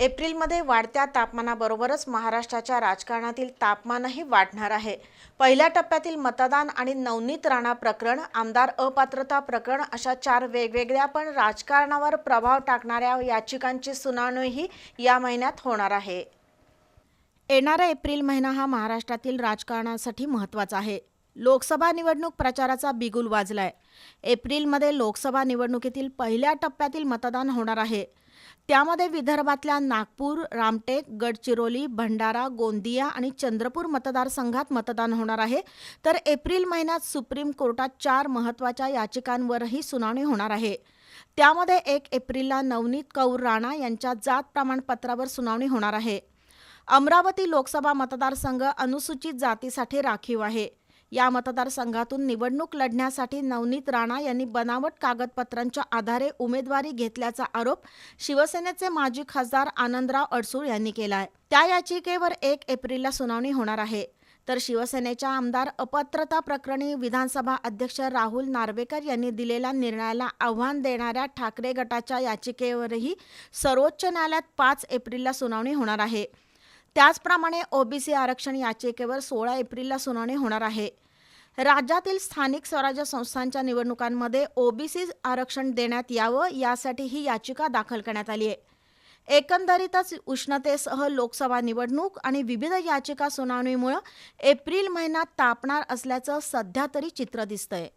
एप्रिलमध्ये वाढत्या तापमानाबरोबरच महाराष्ट्राच्या राजकारणातील तापमानही वाढणार आहे. पहिल्या टप्प्यातील मतदान आणि नवनीत राणा प्रकरण आमदार अपात्रता प्रकरण अशा चार वेगवेगळ्या पण राजकारणावर प्रभाव टाकणाऱ्या याचिकांची सुनावणीही या महिन्यात होणार आहे. येणारा एप्रिल महिना हा महाराष्ट्रातील राजकारणासाठी महत्त्वाचा आहे. लोकसभा निवडणूक प्रचाराचा बिगुल वाजलाय. एप्रिलमध्ये लोकसभा निवडणुकीतील पहिल्या टप्प्यातील मतदान होणार आहे. त्यामध्ये विदर्भातल्या नागपूर रामटेक गडचिरोली भंडारा गोंदिया आणि चंद्रपूर मतदारसंघात मतदान होणार आहे. तर एप्रिल महिन्यात सुप्रीम कोर्टात चार महत्त्वाच्या याचिकांवरही सुनावणी होणार आहे. त्यामध्ये एक एप्रिलला नवनीत कौर राणा यांच्या जात प्रमाणपत्रावर सुनावणी होणार आहे. अमरावती लोकसभा मतदारसंघ अनुसूचित जातीसाठी राखीव आहे. या मतदारसंघातून निवडणूक लढण्यासाठी नवनीत राणा यांनी बनावट कागदपत्रांच्या आधारे उमेदवारी घेतल्याचा आरोप शिवसेनेचे माजी खासदार आनंदराव अडसूळ यांनी केला आहे त्या याचिकेवर एक एप्रिलला सुनावणी होणार आहे. तर शिवसेनेच्या आमदार अपात्रता प्रकरणी विधानसभा अध्यक्ष राहुल नार्वेकर यांनी दिलेल्या निर्णयाला आव्हान देणाऱ्या ठाकरे गटाच्या याचिकेवरही सर्वोच्च न्यायालयात पाच एप्रिलला सुनावणी होणार आहे. त्याचप्रमाणे ओबीसी आरक्षण याचिकेवर सोळा एप्रिलला सुनावणी होणार आहे. राज्यातील स्थानिक स्वराज्य संस्थांच्या निवडणुकांमध्ये ओबीसी आरक्षण देण्यात यावं यासाठी ही याचिका दाखल करण्यात आली आहे. एकंदरीतच उष्णतेसह लोकसभा निवडणूक आणि विविध याचिका सुनावणीमुळं एप्रिल महिन्यात तापणार असल्याचं सध्या तरी चित्र दिसतंय.